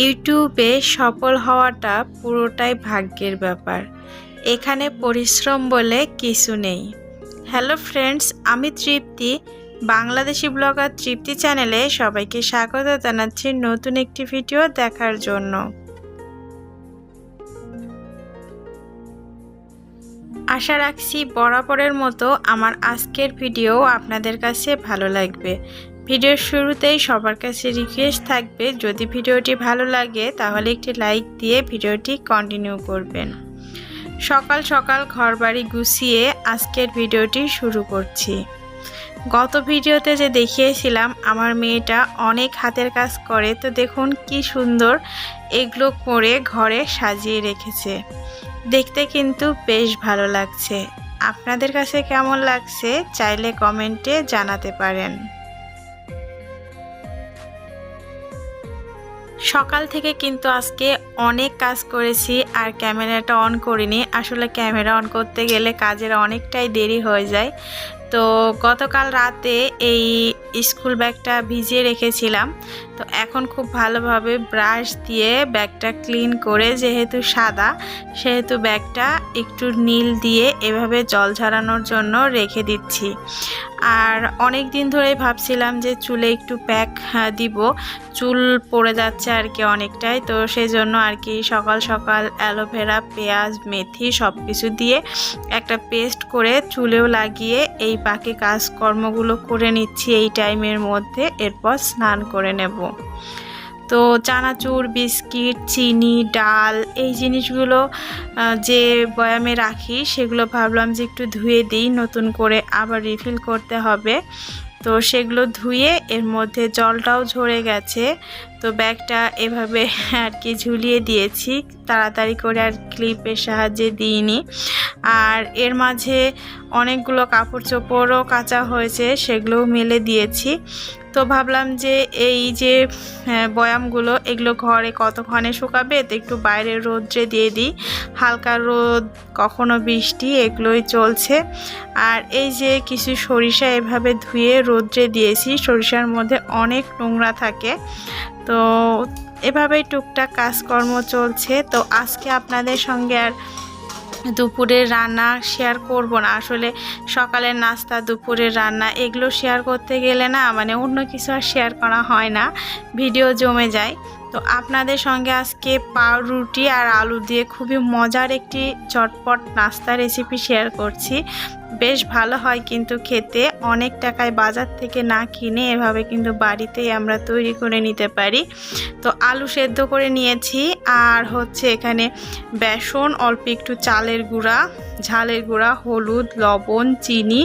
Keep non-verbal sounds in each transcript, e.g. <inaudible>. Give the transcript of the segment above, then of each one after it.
ইউটিউবে সফল হওয়াটা পুরোটাই ভাগ্যের ব্যাপার। এখানে পরিশ্রম বলে কিছু নেই। হ্যালো ফ্রেন্ডস, আমি তৃপ্তি। বাংলাদেশি ব্লগার তৃপ্তি চ্যানেলে সবাইকে স্বাগত জানাচ্ছি নতুন একটি ভিডিও দেখার জন্য। আশা রাখছি বরাবরের মতো আমার আজকের ভিডিও আপনাদের কাছে ভালো লাগবে। ভিডিওর শুরুতেই সবার কাছে রিকোয়েস্ট থাকবে, যদি ভিডিওটি ভালো লাগে, তাহলে একটি লাইক দিয়ে ভিডিওটি কন্টিনিউ করবেন। সকাল সকাল ঘরবাড়ি গুছিয়ে আজকের ভিডিওটি শুরু করছি। গত ভিডিওতে যে দেখিয়েছিলাম, আমার মেয়েটা অনেক হাতের কাজ করে, তো দেখুন কি সুন্দর এগুলো করে ঘরে সাজিয়ে রেখেছে। দেখতে কিন্তু বেশ ভালো লাগছে। আপনাদের কাছে কেমন লাগছে, চাইলে কমেন্টে জানাতে পারেন। সকাল থেকে কিন্তু আজকে অনেক কাজ করেছি আর ক্যামেরাটা অন করিনি। আসলে ক্যামেরা অন করতে গেলে কাজের অনেকটাই দেরি হয়ে যায়। তো গতকাল রাতে এই স্কুল ব্যাগটা ভিজিয়ে রেখেছিলাম। তো এখন খুব ভালোভাবে ব্রাশ দিয়ে ব্যাগটা ক্লিন করে, যেহেতু সাদা, সেহেতু ব্যাগটা একটু নীল দিয়ে এভাবে জল ঝরানোর জন্য রেখে দিচ্ছি। আর অনেক দিন ধরেই ভাবছিলাম যে চুলে একটু প্যাক দিব। চুল পড়ে যাচ্ছে আর কি অনেকটাই, তো সেই জন্য আর কি সকাল সকাল অ্যালোভেরা, পেঁয়াজ, মেথি সব কিছু দিয়ে একটা পেস্ট করে চুলেও লাগিয়ে এই বাকি কাজকর্মগুলো করে নিচ্ছি এই টাইমের মধ্যে। এরপর স্নান করে নেব। তো চানাচুর, বিস্কিট, চিনি, ডাল এই জিনিসগুলো যে বয়ামে রাখি সেগুলো ভাবলাম যে একটু ধুয়ে দিই, নতুন করে আবার রিফিল করতে হবে। তো সেগুলো ধুয়ে এর মধ্যে জলটাও ঝরে গেছে। তো ব্যাগটা এভাবে <laughs> আর কি ঝুলিয়ে দিয়েছি। তাড়াতাড়ি করে আর ক্লিপের সাহায্যে দিইনি। আর এর মাঝে অনেকগুলো কাপড় চোপড়ও কাঁচা হয়েছে সেগুলোও মেলে দিয়েছি। তো ভাবলাম যে এই যে হ্যাঁ, বয়ামগুলো এগুলো ঘরে কতক্ষণে শুকাবে? তো একটু বাইরে রোদ্রে দিয়ে দিই। হালকা রোদ কখনো বৃষ্টি এগুলোই চলছে। আর এই যে কিছু সরিষা এভাবে ধুয়ে রোদ্রে দিয়েছি সরিষার মধ্যে অনেক নোংরা থাকে। তো এভাবেই টুকটাক কাজকর্ম চলছে। তো আজকে আপনাদের সঙ্গে আর দুপুরের রান্না শেয়ার করব না। আসলে সকালের নাস্তা, দুপুরের রান্না এগুলো শেয়ার করতে গেলে না মানে অন্য কিছু আর শেয়ার করা হয় না। ভিডিও জমে যায়। তো আপনাদের সঙ্গে আজকে পাউরুটি আর আলু দিয়ে খুবই মজার একটি চটপট নাস্তা রেসিপি শেয়ার করছি। বেশ ভালো হয় কিন্তু খেতে। অনেক টাকায় বাজার থেকে না কিনে এভাবে কিন্তু বাড়িতেই আমরা তৈরি করে নিতে পারি। তো আলু সেদ্ধ করে নিয়েছি। আর হচ্ছে এখানে বেসন, অল্প একটু চালের গুঁড়া ঝালের গুঁড়া, হলুদ, লবণ, চিনি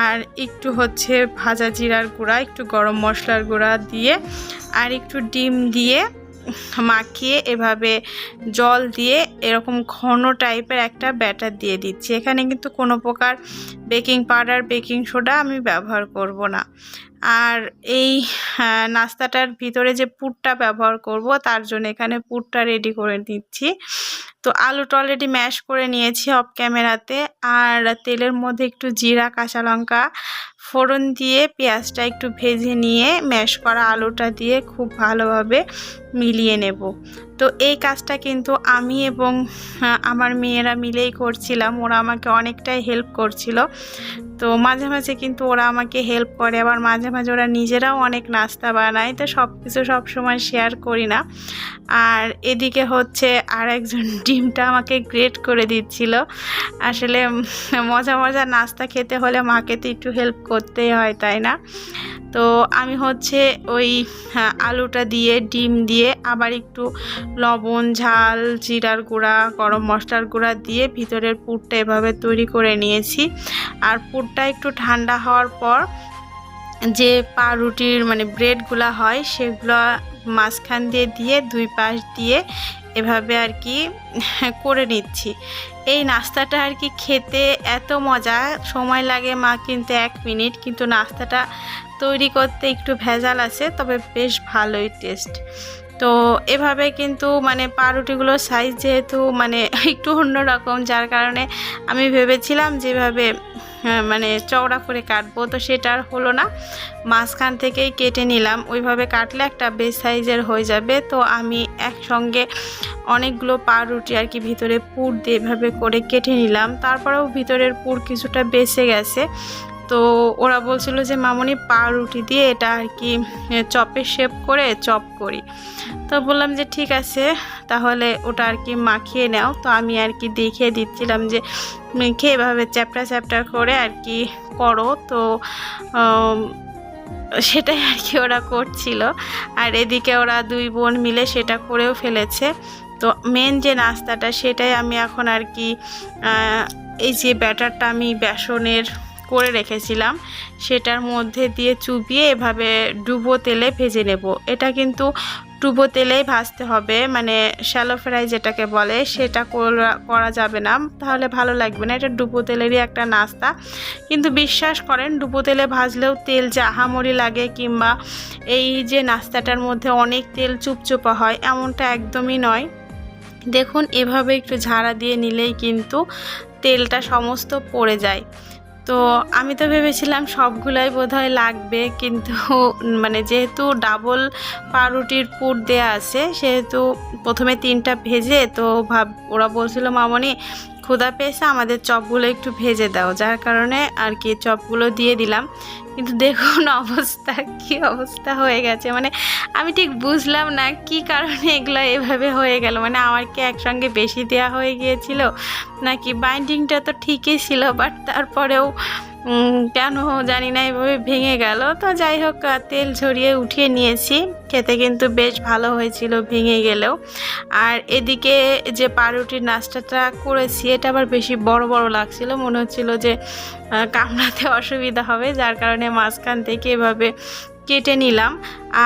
আর একটু হচ্ছে ভাজা জিরার গুঁড়া, একটু গরম মশলার গুঁড়া দিয়ে আর একটু ডিম দিয়ে মাখিয়ে এভাবে জল দিয়ে এরকম ঘন টাইপের একটা ব্যাটার দিয়ে দিচ্ছি। এখানে কিন্তু কোনো প্রকার বেকিং পাউডার, বেকিং সোডা আমি ব্যবহার করব না। আর এই আহ, নাস্তাটার ভিতরে যে পুরটা ব্যবহার করব তার জন্য এখানে পুরটা রেডি করে দিচ্ছি তো আলুটা অলরেডি ম্যাশ করে নিয়েছি অফ ক্যামেরাতে আর তেলের মধ্যে একটু জিরা কাঁচা লঙ্কা ফোড়ন দিয়ে পেঁয়াজটা একটু ভেজে নিয়ে ম্যাশ করা আলুটা দিয়ে খুব ভালোভাবে মিলিয়ে নেব। তো এই কাজটা কিন্তু আমি এবং আমার মেয়েরা মিলেই করছিলাম। ওরা আমাকে অনেকটাই হেল্প করছিল। তো মাঝে মাঝে কিন্তু ওরা আমাকে হেল্প করে আবার মাঝে মাঝে ওরা নিজেরাও অনেক নাস্তা বানায় তো সব কিছু সবসময় শেয়ার করি না। আর এদিকে হচ্ছে আর একজন <laughs> ডিমটা আমাকে গ্রেট করে দিচ্ছিল। আসলে মজা মজা নাস্তা খেতে হলে মাকে তো একটু হেল্প করতেই হয় তাই না? তো আমি হচ্ছে ওই হ্যাঁ, আলুটা দিয়ে ডিম দিয়ে আবার একটু লবণ ঝাল জিরার গুঁড়া গরম মশলার গুঁড়া দিয়ে ভিতরের পুরটা এভাবে তৈরি করে নিয়েছি। আর পুরটা একটু ঠান্ডা হওয়ার পর যে পাউরুটির মানে ব্রেডগুলো হয়, সেগুলো মাঝখান দিয়ে দিয়ে দুই পাশ দিয়ে এভাবে আর কি করে নিচ্ছি। এই নাস্তাটা আর কি খেতে এত মজা, সময় লাগে মা কিন্তু এক মিনিট, কিন্তু নাস্তাটা তৈরি করতে একটু ভেজাল আছে, তবে বেশ ভালোই টেস্ট। তো এভাবে কিন্তু মানে পাউরুটিগুলোর সাইজ যেহেতু মানে <laughs> একটু অন্যরকম যার কারণে আমি ভেবেছিলাম যেভাবে হ্যাঁ, মানে চওড়া করে কাটবো তো সেটা আর হলো না। মাঝখান থেকেই কেটে নিলাম। ওইভাবে কাটলে একটা বেশ সাইজের হয়ে যাবে। তো আমি একসঙ্গে অনেকগুলো পাউরুটি আর কি ভিতরে পুর দিয়ে এভাবে করে কেটে নিলাম। তারপরেও ভিতরের পুর কিছুটা বেঁচে গেছে। তো ওরা বলছিল যে, মামনি পাউরুটি দিয়ে এটা আর কি চপে শেপ করে চপ করি। তো বললাম যে, ঠিক আছে, তাহলে ওটা আর কি মাখিয়ে নাও। তো আমি আর কি দেখিয়ে দিচ্ছিলাম যে মেখে এভাবে চ্যাপটা চ্যাপটা করে আর কি করো? তো সেটাই আর কি ওরা করছিল। আর এদিকে ওরা দুই বোন মিলে সেটা করেও ফেলেছে। তো মেন যে নাস্তাটা, সেটাই আমি এখন আর কি এই যে ব্যাটারটা আমি বেসনের করে রেখেছিলাম, সেটার মধ্যে দিয়ে চুবিয়ে এভাবে ডুবো তেলে ভেজে নেব। এটা কিন্তু ডুবো তেলেই ভাজতে হবে মানে শ্যালো ফ্রাই যেটাকে বলে, সেটা করা যাবে না, তাহলে ভালো লাগবে না। এটা ডুবো তেলেরই একটা নাস্তা। কিন্তু বিশ্বাস করেন, ডুবো তেলে ভাজলেও তেল যে আহামরি লাগে কিংবা এই যে নাস্তাটার মধ্যে অনেক তেল চুপচুপা হয়, এমনটা একদমই নয়। দেখুন, এভাবে একটু ঝাড়া দিয়ে নিলেই কিন্তু তেলটা সমস্ত পড়ে যায়। তো আমি তো ভেবেছিলাম সবগুলাই বোধহয় লাগবে, কিন্তু মানে যেহেতু ডাবল পাউরুটির পুর দেয়া আছে, সেহেতু প্রথমে তিনটা ভেজে তো ভাব, ওরা বলছিল, মামনি ক্ষুদা পেয়েছে, আমাদের চপগুলো একটু ভেজে দাও। যার কারণে আর কি চপগুলো দিয়ে দিলাম। কিন্তু দেখুন <laughs> অবস্থা, কি অবস্থা হয়ে গেছে। মানে আমি ঠিক বুঝলাম না কি কারণে এগুলো এভাবে হয়ে গেল। মানে আমার কি একসঙ্গে বেশি দেওয়া হয়ে গিয়েছিল? নাকি বাইন্ডিংটা তো ঠিকই ছিল বাট তারপরেও কেন জানি না, এভাবে ভেঙে গেল। তো যাই হোক তেল ঝরিয়ে উঠিয়ে নিয়েছি। খেতে কিন্তু বেশ ভালো হয়েছিল, ভেঙে গেলেও। আর এদিকে যে পাউরুটির নাস্তাটা করেছি, এটা আবার বেশি বড় বড় লাগছিল। মনে হচ্ছিল যে কামড়াতে অসুবিধা হবে, যার কারণে মাঝখান থেকে এভাবে কেটে নিলাম।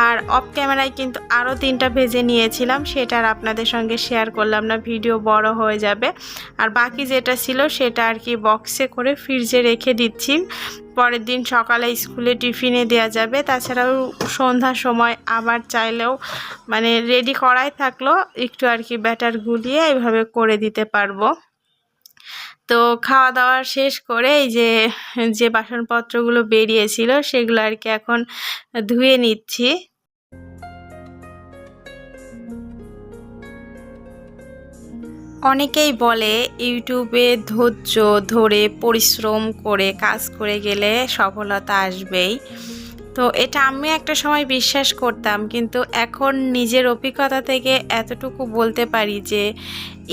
আর অফ ক্যামেরায় কিন্তু আরও তিনটা ভেজে নিয়েছিলাম, সেটা আর আপনাদের সঙ্গে শেয়ার করলাম না ভিডিও বড় হয়ে যাবে। আর বাকি যেটা ছিল, সেটা আর কি বক্সে করে ফ্রিজে রেখে দিচ্ছি। পরের দিন সকালে স্কুলে টিফিনে দেওয়া যাবে। তাছাড়াও সন্ধ্যার সময় আবার চাইলেও মানে রেডি করাই থাকল, একটু আর কি ব্যাটার গুলিয়ে এইভাবে করে দিতে পারব। তো খাওয়া দাওয়া শেষ করে এই যে যে বাসনপত্রগুলো বেরিয়েছিল সেগুলো আর কি এখন ধুয়ে নিচ্ছি। অনেকেই বলে ইউটিউবে ধৈর্য ধরে পরিশ্রম করে কাজ করে গেলে সফলতা আসবেই। তো এটা আমি একটা সময় বিশ্বাস করতাম, কিন্তু এখন নিজের অভিজ্ঞতা থেকে এতটুকু বলতে পারি যে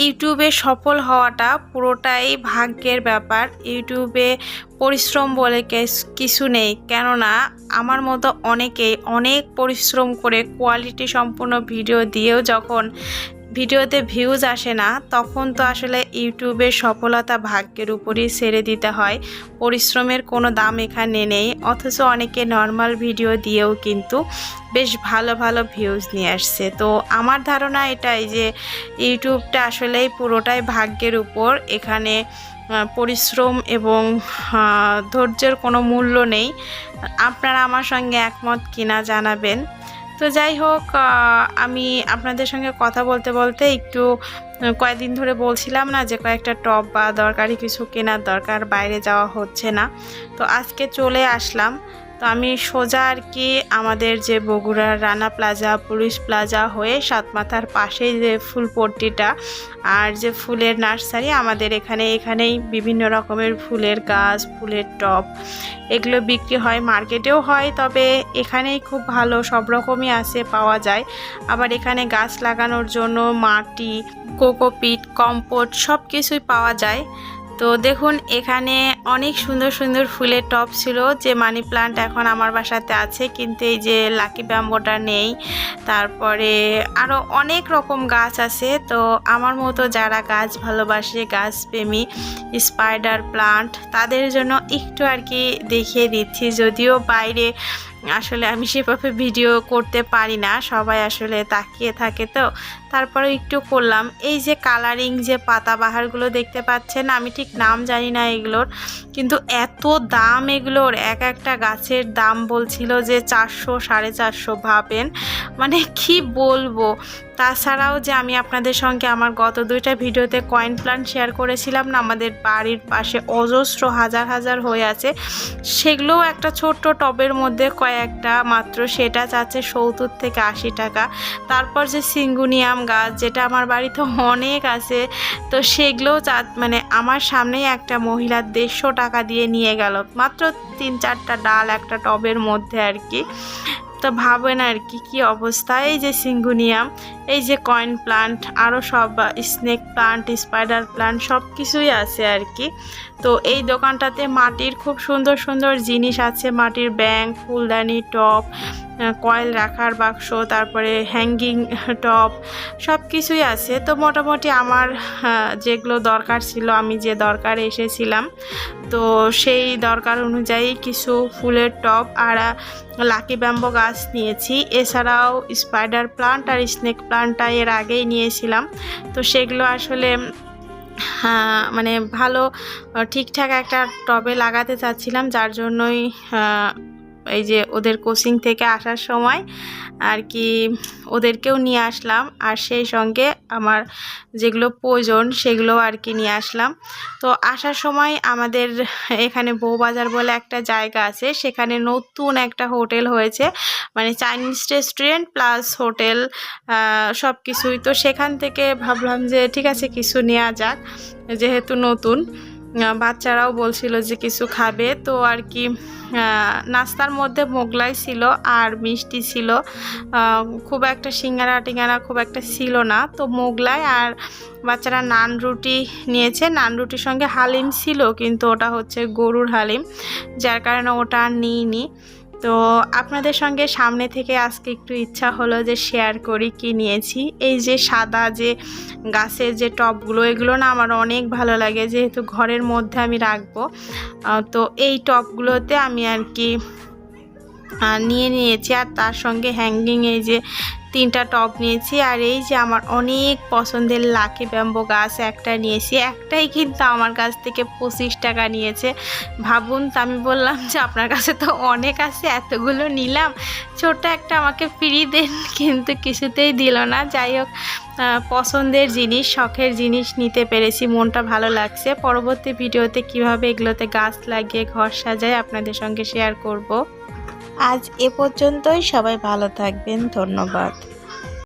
ইউটিউবে সফল হওয়াটা পুরোটাই ভাগ্যের ব্যাপার। ইউটিউবে পরিশ্রম বলে কিছু নেই, কেননা আমার মতো অনেকেই অনেক পরিশ্রম করে কোয়ালিটি সম্পূর্ণ ভিডিও দিয়েও যখন ভিডিওতে ভিউজ আসে না, তখন তো আসলে ইউটিউবের সফলতা ভাগ্যের উপরই ছেড়ে দিতে হয়। পরিশ্রমের কোনো দাম এখানে নেই, অথচ অনেকে নর্মাল ভিডিও দিয়েও কিন্তু বেশ ভালো ভালো ভিউজ নিয়ে আসছে। তো আমার ধারণা এটাই যে ইউটিউবটা আসলেই পুরোটাই ভাগ্যের উপর, এখানে পরিশ্রম এবং ধৈর্যের কোনো মূল্য নেই। আপনারা আমার সঙ্গে একমত কিনা জানাবেন। তো যাই হোক আমি আপনাদের সঙ্গে কথা বলতে বলতে একটু কয়েকদিন ধরে বলছিলাম না যে কয়েকটা টপ বা দরকারি কিছু কেনার দরকার, বাইরে যাওয়া হচ্ছে না। তো আজকে চলে আসলাম। তো আমি সোজা আর কি আমাদের যে বগুড়ার রানা প্লাজা, পুলিশ প্লাজা হয়ে সাতমাথার পাশেই যে ফুলপট্টিটা আর যে ফুলের নার্সারি, আমাদের এখানে এখানেই বিভিন্ন রকমের ফুলের গাছ, ফুলের টব, এগুলো বিক্রি হয়, মার্কেটেও হয়, তবে এখানেই খুব ভালো, সব রকমই আছে, পাওয়া যায়। আবার এখানে গাছ লাগানোর জন্য মাটি, কোকোপিট, কম্পোট সব কিছুই পাওয়া যায়। তো দেখুন, এখানে অনেক সুন্দর সুন্দর ফুলের টপ ছিল যে মানি প্লান্ট এখন আমার বাসাতে আছে, কিন্তু এই যে লাকি ব্যাম্বোটা নেই। তারপরে আরও অনেক রকম গাছ আছে, তো আমার মতো যারা গাছ ভালোবাসে, গাছ প্রেমী স্পাইডার প্লান্ট তাদের জন্য একটু আর কি দেখিয়ে দিচ্ছি। যদিও বাইরে আসলে আমি সেভাবে ভিডিও করতে পারি না, সবাই আসলে তাকিয়ে থাকে তো। তারপরে একটু করলাম। এই যে কালারিং যে পাতাবাহারগুলো দেখতে পাচ্ছেন, আমি ঠিক নাম জানি না এগুলোর, কিন্তু এত দাম এগুলোর। এক একটা গাছের দাম বলছিল যে চারশো, সাড়ে চারশো ভাবেন। মানে কি বলব? তাছাড়াও যে আমি আপনাদের সঙ্গে আমার গত দুইটা ভিডিওতে কয়েন প্ল্যান্ট শেয়ার করেছিলাম না, আমাদের বাড়ির পাশে অজস্র হাজার হাজার হয়ে আছে, সেগুলোও একটা ছোট্ট টবের মধ্যে কয়েকটা মাত্র, সেটা চাচ্ছে সত্তর থেকে আশি টাকা। তারপর যে সিঙ্গুনিয়াম গাছ, যেটা আমার বাড়িতে অনেক আছে, তো সেগুলোও চা মানে আমার সামনেই একটা মহিলা দেড়শো টাকা দিয়ে নিয়ে গেল, মাত্র তিন চারটা ডাল একটা টবের মধ্যে আর কি। তো ভাবেন আর কি, কী অবস্থা? এই যে সিঙ্গুনিয়াম এই যে কয়েন প্লান্ট আরও সব স্নেক প্লান্ট স্পাইডার প্লান্ট সব কিছুই আছে আর কি। তো এই দোকানটাতে মাটির খুব সুন্দর সুন্দর জিনিস আছে, মাটির ব্যাংক, ফুলদানি, টপ কয়েল রাখার বাক্স, তারপরে হ্যাঙ্গিং টপ সব কিছুই আছে। তো মোটামুটি আমার যেগুলো দরকার ছিল, আমি যে দরকার এসেছিলাম, তো সেই দরকার অনুযায়ী কিছু ফুলের টপ আর লাকি ব্যাম্বো গাছ নিয়েছি। এছাড়াও স্পাইডার প্লান্ট আর স্নেক প্লান্টটা এর আগেই নিয়েছিলাম। তো সেগুলো আসলে মানে ভালো ঠিকঠাক একটা টবে লাগাতে চাচ্ছিলাম, যার জন্যই এই যে ওদের কোচিং থেকে আসার সময় আর কি ওদেরকেও নিয়ে আসলাম। আর সেই সঙ্গে আমার যেগুলো প্রয়োজন সেগুলো আর কি নিয়ে আসলাম। তো আসার সময় আমাদের এখানে বউবাজার বলে একটা জায়গা আছে, সেখানে নতুন একটা হোটেল হয়েছে। মানে চাইনিজ রেস্টুরেন্ট প্লাস হোটেল সব কিছুই তো সেখান থেকে ভাবলাম যে ঠিক আছে, কিছু নেওয়া যাক, যেহেতু নতুন। বাচ্চারাও বলছিল যে কিছু খাবে। তো আর কি নাস্তার মধ্যে মোগলাই ছিল আর মিষ্টি ছিল। খুব একটা সিঙ্গারা টিঙ্গারা খুব একটা ছিল না। তো মোগলাই আর বাচ্চারা নান রুটি নিয়েছে। নান রুটির সঙ্গে হালিম ছিল, কিন্তু ওটা হচ্ছে গরুর হালিম, যার কারণে ওটা আর নিইনি। তো আপনাদের সঙ্গে সামনে থেকে আজকে একটু ইচ্ছা হলো যে শেয়ার করি কি নিয়েছি। এই যে সাদা যে গাছের যে টপগুলো, এগুলো না আমার অনেক ভালো লাগে, যেহেতু ঘরের মধ্যে আমি রাখব। তো এই টপগুলোতে আমি আর কি নিয়ে নিয়েছি। আর তার সঙ্গে হ্যাঙ্গিং এই যে তিনটা টপ নিয়েছি। আর এই যে আমার অনেক পছন্দের লাকি ব্যাম্বো গাছ একটা নিয়েছি। একটাই কিন্তু আমার কাছ থেকে পঁচিশ টাকা নিয়েছে। ভাবুন, তো আমি বললাম যে আপনার কাছে তো অনেক আছে, এতগুলো নিলাম। ছোট একটা আমাকে ফ্রি দেন, কিন্তু কিছুতেই দিল না। যাই হোক পছন্দের জিনিস, শখের জিনিস নিতে পেরেছি। মনটা ভালো লাগছে। পরবর্তী ভিডিওতে কীভাবে এগুলোতে গাছ লাগিয়ে ঘর সাজায় আপনাদের সঙ্গে শেয়ার করব। আজ এ পর্যন্তই। সবাই ভালো থাকবেন। ধন্যবাদ।